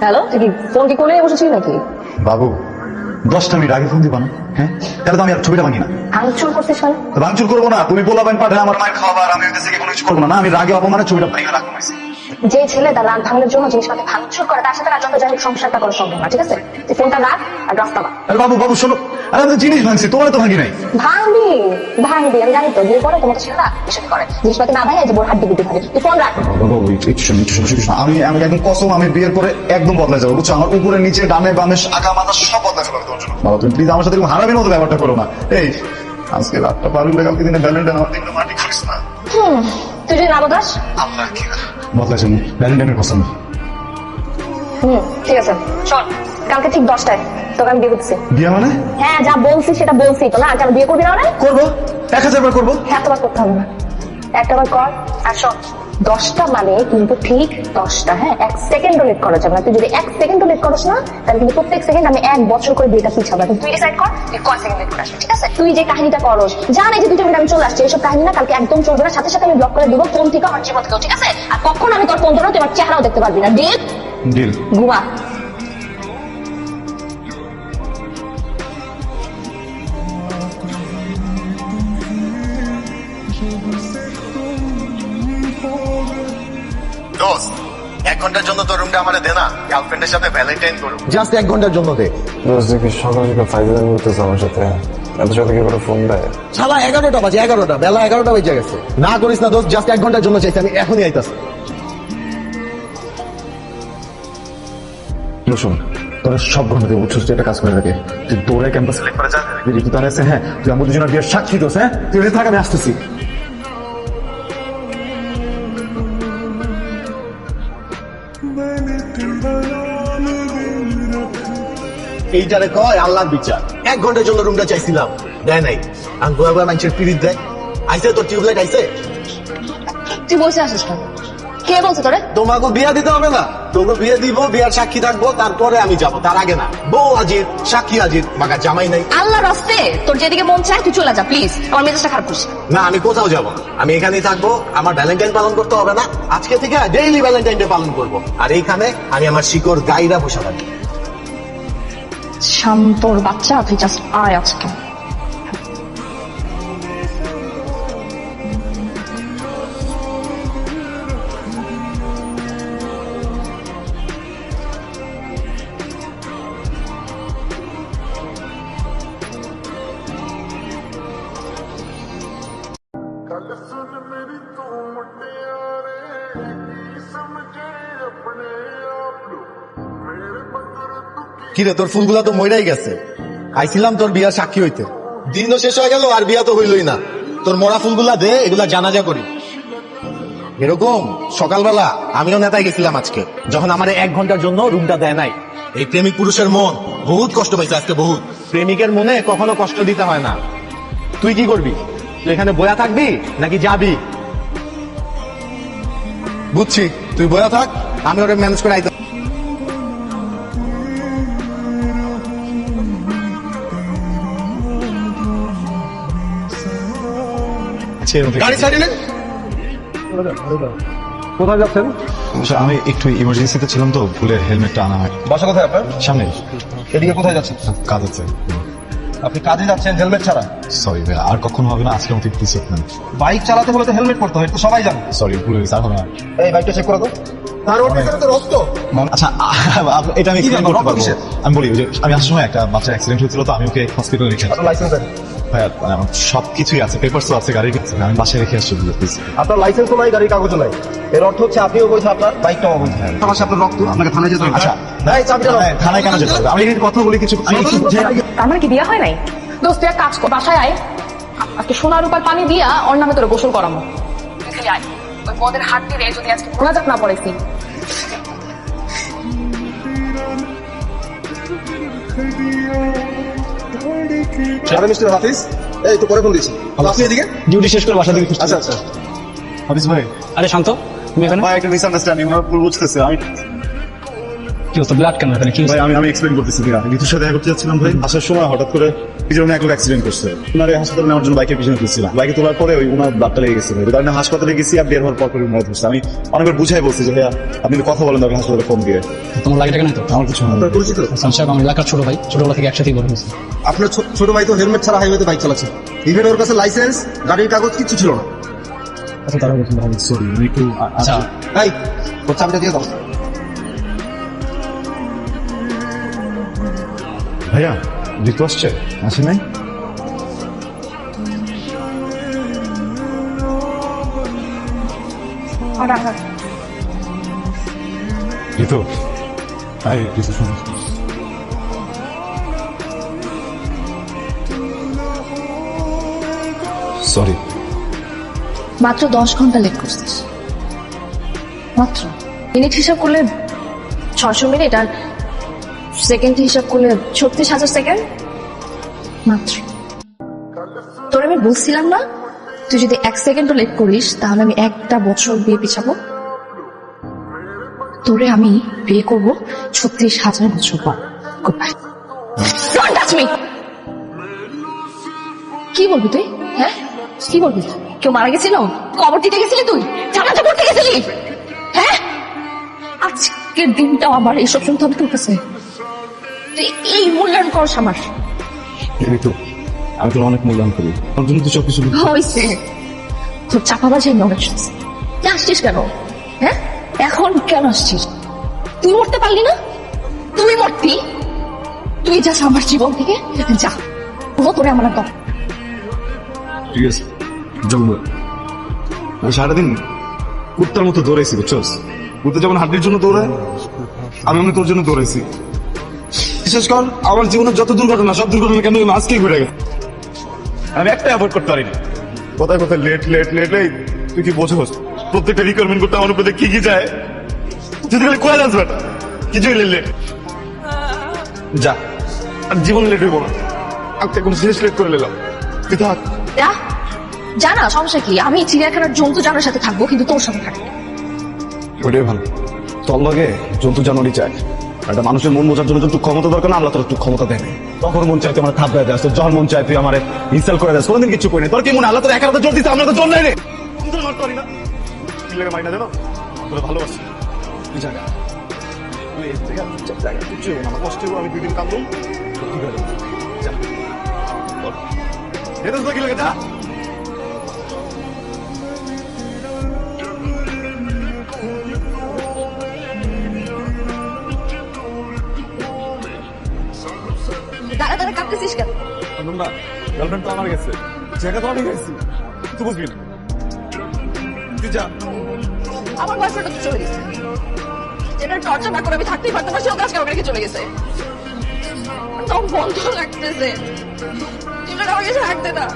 Hello তুই কি phone কি কোলে বসেছিলি নাকি? বাবু দশটা মিনিট আগে ফোন দিবা না? হ্যাঁ? তাহলে তো আমি আর ছবিটা ভাঙি না। ভাঙচুর করতে কেন ভাঙচুর করব না তুমি বলা পাঠে আমার মায়ের খাবার আমি ওদের থেকে কোনো কিছু করব না। আমি রাগে অপমানে ছবিটা ভাঙা রাখব। যে ছেলে তার রাগ ভাঙানোর জন্য জিনিসপাতি ভাঙচুর করে তার সাথে রাজন্ত যাই সংসারটা করা সম্ভব না ঠিক আছে? ফোনটা রাখ আর রাস্তা বা আরে বাবু বাবু শোনো। আরে আমি তো জিনিস ভাঙছি তোমার তো ভাঙি নাই। ভাঙবি ভাঙবি আমি জানি তো বিয়ে করে তোমার ছেলেরা এসব করে। জিনিসপাতি না ভাঙে যে বোর হাড্ডি দিতে পারে তুই ফোন রাখ। আমি আমি একদম কসম আমি বিয়ের পরে একদম বদলে যাব বুঝছ? আমার উপরে নিচে ডানে বামে আঁকা মাথা সব বদলে যাবে তোমার জন্য। বাবা তুমি প্লিজ আমার সাথে এরকম হারাবির মতো ব্যাপারটা করো না। এই আজকে রাতটা পার হলে কালকে দিনে ভ্যালেন্টাইন আমার দিনটা মাটি করিস না। হুম, তুই যদি না বদাস আল্লাহ কি বদলে যাব ভ্যালেন্টাইনের কসম হুম ঠিক আছে। চল কালকে ঠিক দশটায় তোকে আমি বিয়ে করতেছি। বিয়ে মানে? হ্যাঁ যা বলছি সেটা বলছি তো না? কেন বিয়ে করবি না মানে? করব। এক হাজার বার করব। হ্যাঁ তোমার করতে হবে না। একটা বার কর আর শোন। দশটা মানে কিন্তু ঠিক দশটা হ্যাঁ? এক সেকেন্ডও লেট করা যাবে না। তুই যদি এক সেকেন্ডও লেট করিস না তাহলে কিন্তু প্রত্যেক সেকেন্ড আমি এক বছর করে বিয়েটা পিছাবো তুই ডিসাইড কর তুই কয় সেকেন্ড লেট করাস ঠিক আছে? তুই যে কাহিনীটা করস জানে যে দুটো মিনিট আমি চলে আসছি এইসব কাহিনী না কালকে একদম চলবে না। সাথে সাথে আমি ব্লক করে দেবো ফোন থেকে আমার জীবন থেকেও ঠিক আছে? আর কখন আমি তোর ফোন ধরো তোমার চেহারাও দেখতে পারবি না। ডিল ডিল ঘুমা। এক ঘণ্টার জন্য তোর রুমটা আমারে দে না। গার্লফ্রেন্ডের সাথে ভ্যালেন্টাইন করুম জাস্ট এক ঘণ্টার জন্য দে। দোস্ত কি সকাল সকাল ফাইজলামি করতেছে আমার সাথে। এত সাথে কি করে ফোন দেয়? সালা এগারোটা বাজে এগারোটা বেলা এগারোটা বেজে গেছে। না করিস না দোস্ত জাস্ট এক ঘণ্টার জন্য চাইছি আমি এখনই আইতাছি। শোন তোর সব ঘণ্টা দিয়ে উঠছিস একটা কাজ করে রাখে। তুই দৌড়ে ক্যাম্পাস সিলেক্ট করে যা। ঋতু তার হ্যাঁ তুই আমাদের দুজনের বিয়ের সাক্ষী দোস হ্যাঁ? তুই থাক আমি আসতেছি। এইটারে কয় আল্লাহর বিচার। এক ঘণ্টার জন্য রুমটা চাইছিলাম। দেয় নাই। গোয়া মানুষের পিরিত দেয়। আইসে তোর টিউবলাইট আইসে? তুই বসে আসিস কেন? কে বলছে তোরে? তোমাকে বিয়া দিতে হবে না। তোকে বিয়ে দিব বিয়ার সাক্ষী থাকব তারপরে আমি যাব। তার আগে না। বউ আজির সাক্ষী আজির বাগা জামাই নাই। আল্লাহ রাস্তে তোর যেদিকে মন চায় তুই চলে যা প্লিজ আমার মেজাজটা খারাপ করছিস না। আমি কোথাও যাব আমি এখানেই থাকব। আমার ভ্যালেন্টাইন পালন করতে হবে না। আজকে থেকে ডেইলি ভ্যালেন্টাইন ডে পালন করব। আর এইখানে আমি আমার শিকড় গাইরা বসে থাকি শান্তর বাচ্চা তুই জাস্ট আয় আজকে। কিরে, তোর ফুলগুলা তো মইরাই গেছে। আইছিলাম তোর বিয়ার সাক্ষী হইতে। দিন শেষ হয়ে গেল, আর বিয়া তো হইলই না। তোর মরা ফুলগুলা দে, এগুলা জানাজা করি। এরকম, সকালবেলা আমিও নেতায় গেছিলাম আজকে, যখন আমার এক ঘণ্টার জন্য রুমটা দেয় নাই। এই প্রেমিক পুরুষের মন বহুত কষ্ট পাইছে আজকে বহুত। প্রেমিকের মনে কখনো কষ্ট দিতে হয় না। তুই কি করবি? তুই এখানে বয়া থাকবি, নাকি যাবি? বুঝছি, তুই বয়া থাক, আমি ওরে ম্যানেজ করে আইতে গাড়ি ছাড়িলেন কোথায় যাচ্ছেন? আমি একটু ইমার্জেন্সিতে ছিলাম তো ভুলে হেলমেটটা আনা হয়। বাসা কোথায় আপনার? সামনে। এদিকে কোথায় যাচ্ছেন? কাজ আছে। আপনি কাজে যাচ্ছেন হেলমেট ছাড়া? সরি ভাই আর কখনো হবে না আজকে আমাকে প্লিজ বাইক চালাতে হলে তো হেলমেট পড়তে হয় তো সবাই জানে। সরি ভুলে গেছে আর হবে না। এই বাইকটা চেক করে দাও। রক্ত। আচ্ছা আ- আ- এটা আমি কি করতে পারব। আমি বলি যে আমি আসার সময় একটা বাচ্চার অ্যাক্সিডেন্ট হয়েছিল তো আমি ওকে হসপিটালে রেখে মানে আমার সব কিছুই আছে পেপারসও আছে গাড়ির কাছে। আমি বাসায় রেখে আসছি আপনার লাইসেন্সও নাই গাড়ির কাগজও নাই। এর অর্থ হচ্ছে অবৈধ আপনার বাইকটাও অবৈধ। আমার আপনার রক্ত আপনাকে থানায় যেতে হবে। আচ্ছা দাও। হ্যাঁ, থানায় কেন যেতে হবে? আমি কথা বলি কিছু আমি একটু বুঝে- তার মানে কি বিয়ে হয় নাই? দোস্ত তুই এক কাজ বাসায় আয়। আজকে সোনার রূপার পানি দিয়া ওর নামে তোর গোসল করামো আয়। ওই পদের হাত দিয়ে যদি আজকে মোনাজাত না পড়েছি। আরে মিস্টার হাফিজ। এই তো পরে ফোন দিচ্ছি। আপনি এদিকে? ডিউটি শেষ করে বাসা থেকে আচ্ছা আচ্ছা। হাফিজ ভাই। আরে শান্ত তুমি এখানে? ভাই একটা মিসআন্ডারস্ট্যান্ডিং ওনার ভুল বুঝতেছে। আমি কি হতো ব্লাড কেন এখানে? কি ভাই আমি আমি এক্সপ্লেন করতেছি ঋতুর সাথে দেখা করতে যাচ্ছিলাম ভাই। আসার সময় হঠাৎ করে পিছনে এক লোক অ্যাক্সিডেন্ট করছে। ওনার হাসপাতালে নেওয়ার জন্য বাইকের পিছনে ঘুরছিলাম বাইকে তোলার পরে ওই ওনার ব্লাডটা লেগে গেছে ভাই। কারণে হাসপাতালে গেছি আর বের হওয়ার পর করে মনে ধরছে। আমি অনেকবার বুঝাই বলছি যে ভাইয়া আপনি কথা বলেন দরকার হাসপাতালে ফোন দিয়ে। তোমার লাগে তো? আমার কিছু না। পরিচিত? হাসান সাহেব আমার এলাকার ছোট ভাই। ছোটবেলা থেকে একসাথেই বড় হয়েছে। আপনার ছোট ভাই তো হেলমেট ছাড়া হাইওয়েতে বাইক চালাচ্ছে। ইভেন ওর কাছে লাইসেন্স গাড়ির কাগজ কিছু ছিল না। এত তারা বলছেন সরি আমি একটু আচ্ছা। এই ওর চাবিটা দিয়ে দাও। ভাইয়া ঋতু আসছে আসে নাই? ঋতু আই ঋতু শোনো। সরি মাত্র দশ ঘণ্টা লেট করছিস। মাত্র। মিনিট হিসাব করলে ছশো মিনিট আর সেকেন্ড হিসাব করলে ছত্রিশ হাজার সেকেন্ড? মাত্র। তোর আমি বলছিলাম না, তুই যদি এক সেকেন্ডও লেট করিস, তাহলে আমি একটা বছর বিয়ে পিছাবো। তোরে আমি বিয়ে করব ছত্রিশ হাজার বছর পর। গুড কি বলবি তুই? হ্যাঁ? কি বলবি? কেউ মারা গেছিল? কবর দিতে গেছিলি তুই? জানাজা করতে গেছিলি? হ্যাঁ? আজকের দিনটাও আমার এইসব শুনতে হবে তোর কাছে। তুই এই মূল্যায়ন করস আমার। ঋতু আমি তোর অনেক মূল্যায়ন করি। তোর জন্য তুই সবকিছু হয়েছে। তোর চাপাবাজি আমি অনেক শুনছি তুই আসছিস কেন? হ্যাঁ? এখন কেন আসছিস? তুই মরতে পারলি না? তুই মরতি? তুই যাস আমার জীবন থেকে যা। ও তোরে আমার দর ঠিক আছে জঙ্গল আমি সারাদিন কুত্তার মতো দৌড়াইছি বুঝছস? কুত্তা যেমন হাড্ডির জন্য দৌড়ায় আমি আমি তোর জন্য দৌড়াইছি। বিশেষ কর আমার জীবনের যত দুর্ঘটনা সব দুর্ঘটনা কেন আজকেই ঘুরে গেছে। আমি একটা অ্যাভয়েড করতে পারিনি। কোথায় কোথায় লেট লেট লেট এই তুই কি বোঝোস প্রত্যেকটা রিকোয়ারমেন্ট করতে আমার উপরে কি কি যায়? যদি খালি কোয়া যাস বেটা কিছুই লেট লেট। যা আর জীবন লেট হইব না। আজকে কোনো জিনিস লেট করে নিলাম। তুই থাক। যা জানা সমস্যা কি? আমি চিড়িয়াখানার জন্তু জানার সাথে থাকব কিন্তু তোর সাথে থাকব। ওটাই ভালো। তোর লগে জন্তু জানোয়ারই চাই। একটা মানুষের মন বোঝার জন্য যতটুকু ক্ষমতা দরকার না, আল্লাহ তোর একটু ক্ষমতা দেয় তখন মন চাই তুই আমার থাপ দেয় তোর যখন মন চাই তুই আমার ইনস্টল করে দেয় কোনোদিন কিছু করি না তোর কি মনে আল্লাহ তোর একা হাতে জোর দিতে আমরা তো জোর নাই রে? তো পারি না। কি লাগে মারি না জানো? তোরা ভালোবাসি। তুই জায়গা জায়গা হবে না কষ্ট আমি দুই দিন কাঁদবো ঠিক যাবে যা। দাঁড়া কেন? না গার্লফ্রেন্ড তো আমার গেছে। জায়গা তো আমি গেছি। তুই বুঝবি না। তুই যা। আমার বয়ফ্রেন্ড তো চলে গেছে। যেটা টর্চার না করে আমি থাকতেই পারতাম না সেও কাজ কাউকে রেখে চলে গেছে। তখন বন্ধ লাগতেছে। যেটা আমার কাছে রাখতে না।